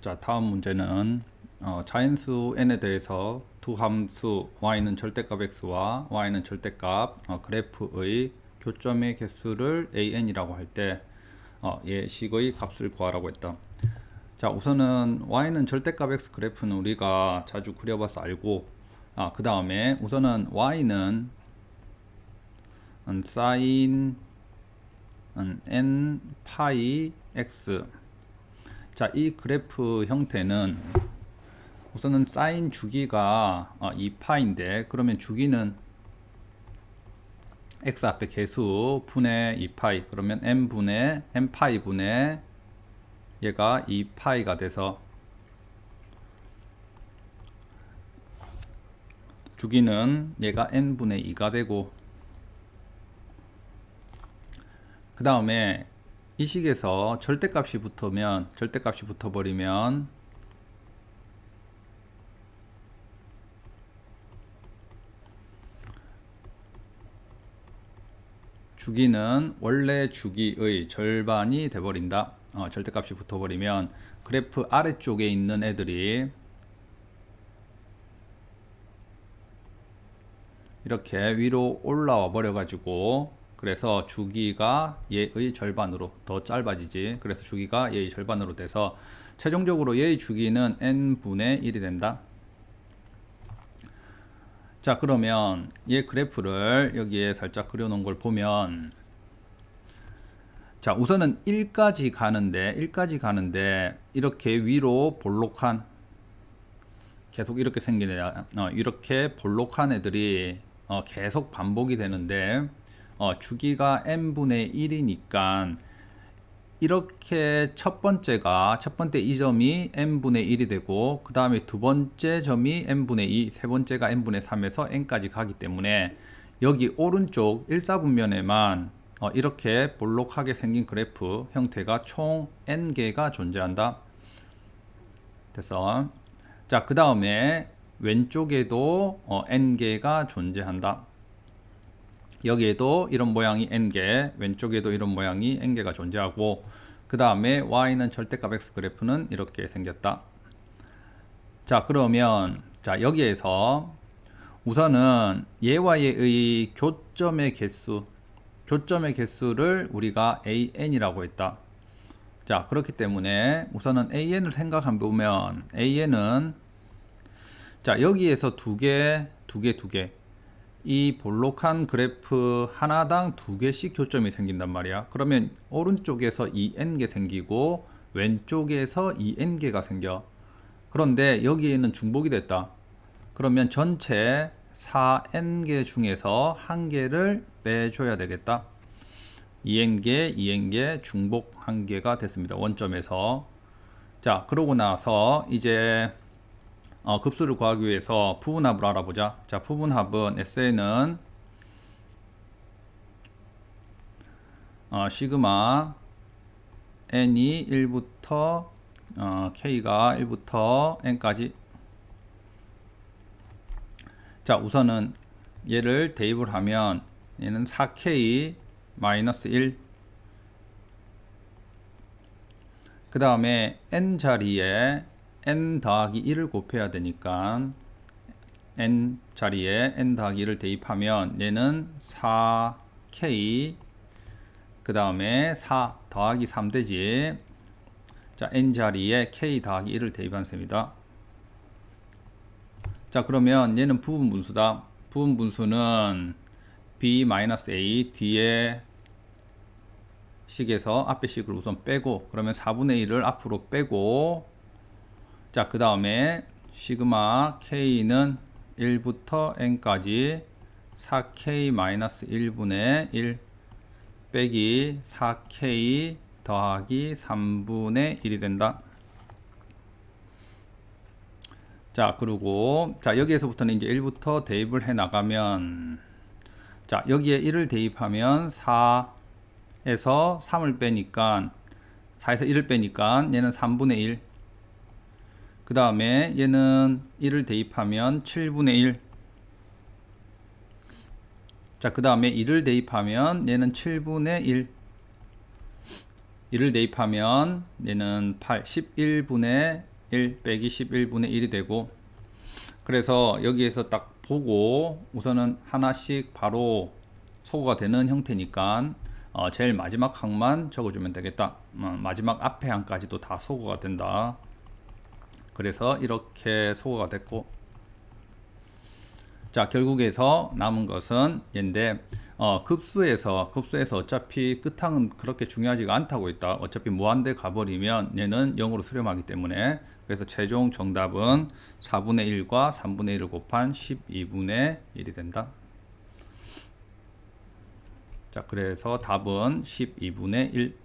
자, 다음 문제는 어, 자연수 n에 대해서 두 함수 y는 절대값 x와 y는 절대값 어, 그래프의 교점의 개수를 an이라고 할때 어, 예식의 값을 구하라고 했다. 자, 우선은 y는 절대값 x 그래프는 우리가 자주 그려봐서 알고 아, 그 다음에 우선은 y는 음, sin 음, n 파이 x 자, 이 그래프 형태는 우선은 사인 주기가 어, 2파인데 그러면 주기는 x 앞에 개수 분의 2파이 그러면 m 분의 m 파이 분의 얘가 2파이가 돼서 주기는 얘가 n 분의 2가 되고 그 다음에 이 식에서 절대값이 붙으면 절대값이 붙어버리면 주기는 원래 주기의 절반이 돼버린다. 어, 절대값이 붙어버리면 그래프 아래쪽에 있는 애들이 이렇게 위로 올라와 버려 가지고 그래서 주기가 얘의 절반으로 더 짧아지지. 그래서 주기가 얘의 절반으로 돼서 최종적으로 얘의 주기는 n분의 1이 된다. 자 그러면 얘 그래프를 여기에 살짝 그려놓은 걸 보면 자 우선은 1까지 가는데 1까지 가는데 이렇게 위로 볼록한 계속 이렇게 생기네 어, 이렇게 볼록한 애들이 어, 계속 반복이 되는데 어, 주기가 n분의 1이니까 이렇게 첫 번째가 첫 번째 이 점이 n분의 1이 되고 그 다음에 두 번째 점이 n분의 2, 세 번째가 n분의 3에서 n까지 가기 때문에 여기 오른쪽 1사분면에만 어, 이렇게 볼록하게 생긴 그래프 형태가 총 n개가 존재한다. 됐어. 자, 그 다음에 왼쪽에도 어, n개가 존재한다. 여기에도 이런 모양이 n개, 왼쪽에도 이런 모양이 n개가 존재하고 그 다음에 y는 절대값 x 그래프는 이렇게 생겼다. 자 그러면 자 여기에서 우선은 얘와 얘의 교점의 개수 교점의 개수를 우리가 an이라고 했다. 자 그렇기 때문에 우선은 an을 생각해 보면 an은 자 여기에서 두 개, 두 개, 두 개. 이 볼록한 그래프 하나당 두 개씩 교점이 생긴단 말이야. 그러면 오른쪽에서 2n개 생기고 왼쪽에서 2n개가 생겨. 그런데 여기에는 중복이 됐다. 그러면 전체 4n개 중에서 한 개를 빼줘야 되겠다. 2n개, 2n개, 중복 한 개가 됐습니다. 원점에서. 자, 그러고 나서 이제 어, 급수를 구하기 위해서 부분합을 알아보자. 자, 부분합은 SN은 어, 시그마 n이 1부터 어, k가 1부터 n까지 자 우선은 얘를 대입을 하면 얘는 4k 마이너스 1그 다음에 n 자리에 n 더하기 1을 곱해야 되니까 n 자리에 n 더하기 1을 대입하면 얘는 4k 그 다음에 4 더하기 3 되지. 자 n 자리에 k 더하기 1을 대입한 셈이다. 자 그러면 얘는 부분 분수다. 부분 분수는 b-a 뒤에 식에서 앞에 식을 우선 빼고 그러면 4분의 1을 앞으로 빼고 자, 그 다음에 시그마 k는 1부터 n까지 4k-1분의 1 빼기 4k 더하기 3분의 1이 된다. 자, 그리고 자, 여기에서부터는 이제 1부터 대입을 해 나가면 자, 여기에 1을 대입하면 4에서 3을 빼니까 4에서 1을 빼니까 얘는 3분의 1. 그 다음에 얘는 1을 대입하면 7분의 1. 자, 그 다음에 1을 대입하면 얘는 7분의 1. 1을 대입하면 얘는 8, 11분의 1 빼기 11분의 1이 되고 그래서 여기에서 딱 보고 우선은 하나씩 바로 소거가 되는 형태니까 어, 제일 마지막 항만 적어주면 되겠다. 어, 마지막 앞에 항까지도 다 소거가 된다. 그래서 이렇게 소거가 됐고 자 결국에서 남은 것은 얘인데 어, 급수에서 급수에서 어차피 끝항은 그렇게 중요하지가 않다고 했다. 어차피 무한대 가버리면 얘는 0으로 수렴하기 때문에 그래서 최종 정답은 4분의 1과 3분의 1을 곱한 12분의 1이 된다. 자 그래서 답은 12분의 1